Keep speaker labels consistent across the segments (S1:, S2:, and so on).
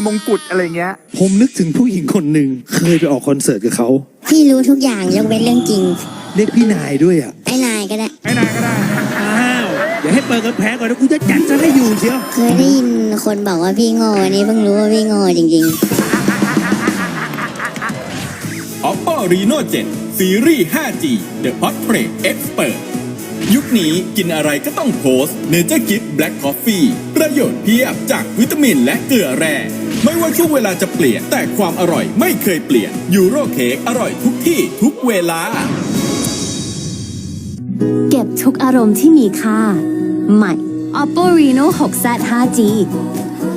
S1: มีมงกุฎอะไรเงี้ย
S2: ผมนึกถึงผู้หญิงคนหนึ่งเคยไปออกคอนเสิร์ตกับเขา
S3: พี่รู้ทุกอย่างยกเว้นเรื่องจริง
S2: เรียกพี่นายด้วยอะ
S3: ไอ้นายก็ได้
S1: ไม่นานก็ได้
S2: อ้าวอย่าให้เปิดกระแพงก่อนนะกูจะจัดซะให้อยู่เชียว
S3: เคยได้ยินคนบอกว่าพี่โง่อันนี้เพิ่งรู้ว่าพี่โง่จริง
S4: Oppo Reno 7 ซีรีส์ 5G The Portrait Expert ยุคนี้กินอะไรก็ต้องโพสเนเจอร์กิฟ Black Coffee ประโยชน์เพียบจากวิตามินและเกลือแร่ไม่ว่าช่วงเวลาจะเปลี่ยน แต่ความอร่อยไม่เคยเปลี่ยนยูโรเค้กอร่อยทุกที่ทุกเวลา
S5: เก็บทุกอารมณ์ที่มีค่า ใหม่ Oppo Reno 6Z 5G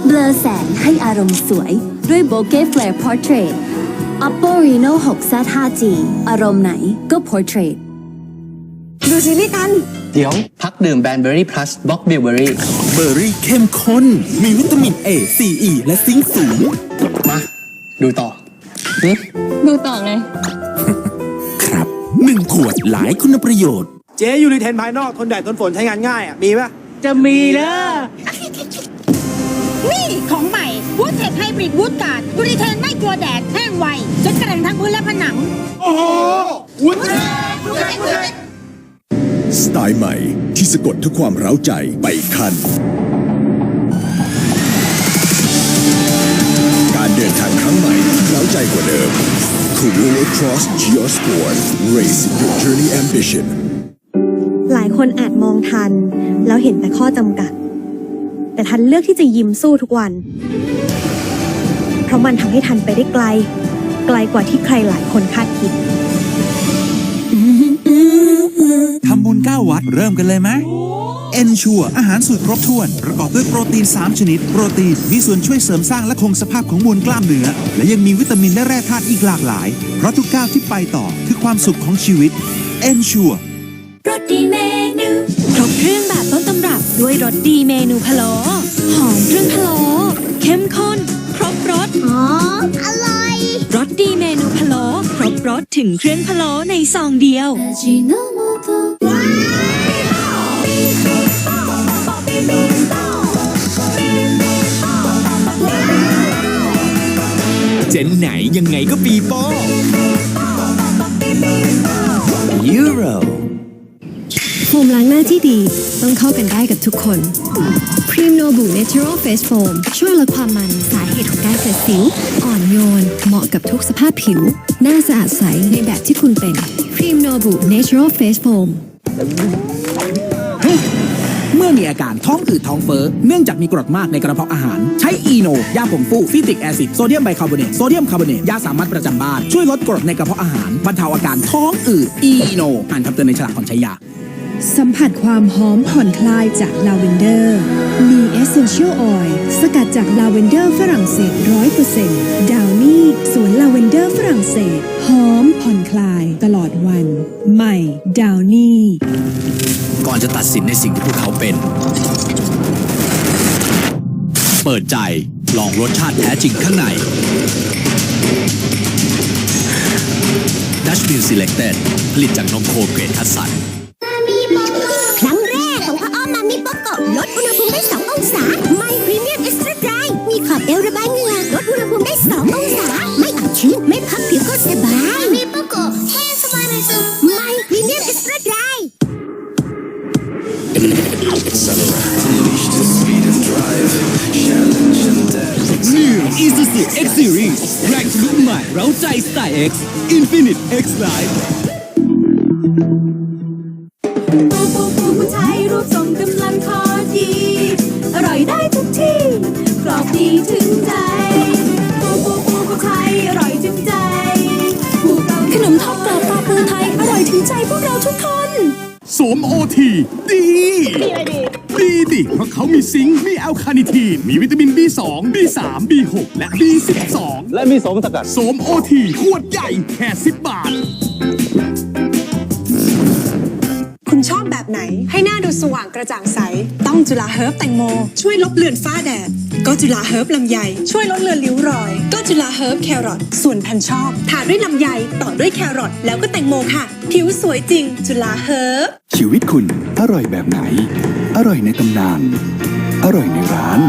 S5: เบลอแสงให้อารมณ์สวย ด้วย Bokeh Flare Portrait Oppo Reno 6Z 5G อารมณ์ไหนก็ Portrait
S6: ดูซีรีส์กัน
S7: เดี๋ยวพักดื่มแบนเบอรี่พลัสบล็อกบิลเบอรี่
S4: เบอร์รี่เข้มข้น มีวิตามิน A C E และซิงค์สูง
S7: มาดูต่อหึ
S5: ดูต่อไง
S4: ครับหนึ่งขวดหลายคุณประโยชน์
S2: เจ๊ยูริเทนภายนอกทนแดดทนฝนใช้งานง่ายอะ มีปะ
S6: จะมีนะ
S8: นี่ของใหม่วูดเทคไฮบริดวูดการ์ดยูริเทนไม่กลัวแดดแห้งไวจนกระทั่งทั้งพื้นและผนัง
S9: สไตล์ใหม่ที่สะกดทุกความเร้าใจไปคัน การเดินทางครั้งใหม่ที่เร้าใจกว่าเดิม Corolla Cross Geosport Race your journey ambition
S6: หลายคนอาจมองทัน แล้วเห็นแต่ข้อจำกัด แต่ทันเลือกที่จะยิ้มสู้ทุกวัน เพราะมันทำให้ทันไปได้ไกล ไกลกว่าที่ใครหลายคนคาดคิด
S10: 9 วัดเริ่มกันเลยไหมเอนชัวอาหารสูตรครบถ้วน ประกอบด้วยโปรตีน 3 ชนิด โปรตีนมีส่วนช่วยเสริมสร้างและคงสภาพของมวลกล้ามเนื้อ และยังมีวิตามินและแร่ธาตุอีกหลากหลาย เพราะทุกก้าวที่ไปต่อคือความสุขของชีวิตเอนชัว
S5: รสดีเมนูครบเครื่องแบบต้นตำรับด้วยรสดีเมนูพะโล้หอมเครื่องพะโล้เข้มข้น ครบรส
S3: ๆอ๋ออร่อย
S5: รสดีเมนูพะโล้ครบรสถึงเครื่องพะโล้ในซองเดียว
S4: เจนไหนยังไงก็ปีโป้ยูโร
S5: โฟมล้างหน้าที่ดีต้องเข้ากันได้กับทุกคนพรีมโนบุ Natural Face Foam ช่วยลดความมันสาเหตุของการเกิดสิว อ่อนโยน เหมาะกับทุกสภาพผิว หน้าสะอาดใสในแบบที่คุณเป็นพรีมโนบุ Natural Face Foam
S11: เมื่ เมื่อมีอาการท้องอืดท้องเฟ้อเนื่องจากมีกรดมากในกระเพาะอาหาร ใช้อีโน ยาผงฟูฟิติกแอซิดโซเดียมไบคาร์บอเนตโซเดียมคาร์บอเนตยาสามัญประจำบ้าน ช่วยลดกรดในกระเพาะอาหารบรรเทาอาการท้องอืดอีโนอ่านคำเตือนในฉลากก่อนใช้ยา
S6: สัมผัสความหอมผ่อนคลายจากลาเวนเดอร์ มีเอเซนเชียลออยล์สกัดจากลาเวนเดอร์ฝรั่งเศสร้อยเปอร์เซ็นต์ดาวนี่สวนลาเวนเดอร์ฝรั่งเศส หอมผ่อนคลายตลอดวัน ใหม่ดาวนี่
S4: ก่อนจะตัดสินในสิ่งที่พวกเขาเป็น เปิดใจลองรสชาติแท้จริงข้างใน Dutch Mill Selected ผลิตจากนมโคเกรดคัส
S3: สัน
S11: Isuzu X Series แรงทะลุใหม่เร้าใจสไตล์ X Infinite X Life
S4: มโอทีดี ดีดิ เพราะเขามีซิงค์ มีแอลคาเนิทีน มีวิตามิน B2 B3 B6 และ B12
S7: และมีสมสกัด
S4: สวมโอทีขวดใหญ่แค่10บาท
S6: คุณชอบแบบไหน ให้หน้าดูสว่างกระจ่างใส ต้องจุฬาเฮิร์บแตงโม ช่วยลบเลือนฝ้าแดด ก็จุฬาเฮิร์บลำไย ช่วยลดเลือนริ้วรอย ก็จุฬาเฮิร์บแครอทส่วนแผ่นชอบทาด้วยลำไยต่อด้วยแครอทแล้วก็แตงโมค่ะ ผิวสวยจริง จุฬาเฮิร์บ
S9: ชีวิตคุณอร่อยแบบไหน อร่อยในตำนาน อร่อยในร้าน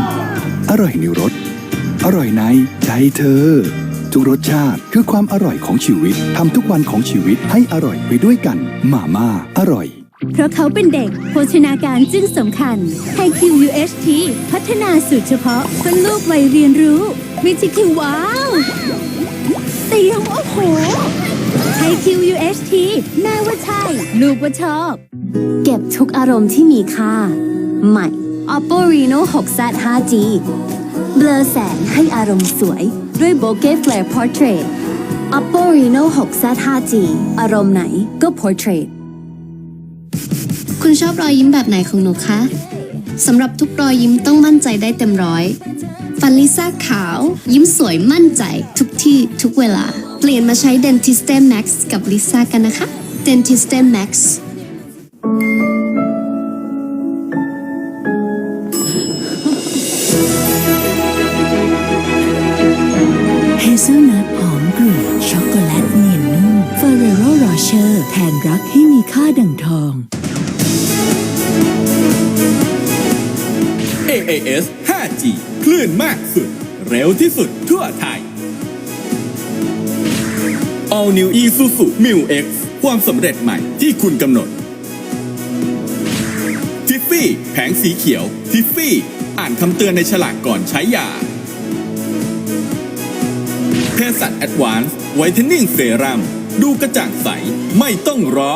S9: อร่อยในรถอร่อยในใจเธอ ทุกรสชาติคือความอร่อยของชีวิตทำทุกวันของชีวิตให้อร่อยไปด้วยกันมาม่าอร่อย
S3: เพราะเขาเป็นเด็ก โภชนาการจึงสำคัญไฮคิว UHT พัฒนาสูตรเฉพาะเพื่อลูกวัยเรียนรู้วิจิคิวว้าวเตียงโอ้โหไฮคิว UHT แม่ว่าใช่ ลูกว่าชอบ เก็บทุกอารมณ์ที่มีค่า ใหม่ Oppo Reno 6Z 5G เบลอแสงให้อารมณ์สวย ด้วย Bokeh Flare Portrait Oppo Reno 6Z 5G อารมณ์ไหนก็ Portrait
S1: คุณชอบรอยยิ้มแบบไหนของหนูคะสำหรับทุกรอยยิ้มต้องมั่นใจได้เต็มร้อยฟันลิซ่าขาว ยิ้มสวยมั่นใจทุกที่ทุกเวลา เปลี่ยนมาใช้ Dentiste Max กับลิซ่ากันนะคะ Dentiste Max
S3: เฮเซลนัทหอมกลุ่นช็อกโกแลตเนียนนุ่มเฟรโรโรเชอร์แทนรักให้มีค่าดังทอง
S4: AAS 5G คลื่นมากสุด เร็วที่สุดทั่วไทย All New Isuzu Mu X ความสำเร็จใหม่ที่คุณกำหนด ทิฟฟี่แผงสีเขียว ทิฟฟี่ อ่านคำเตือนในฉลากก่อนใช้ยาเพสัตแอดวานซ์ไวท์เทนนิ่งเซรั่มดูกระจ่างใส ไม่ต้องรอ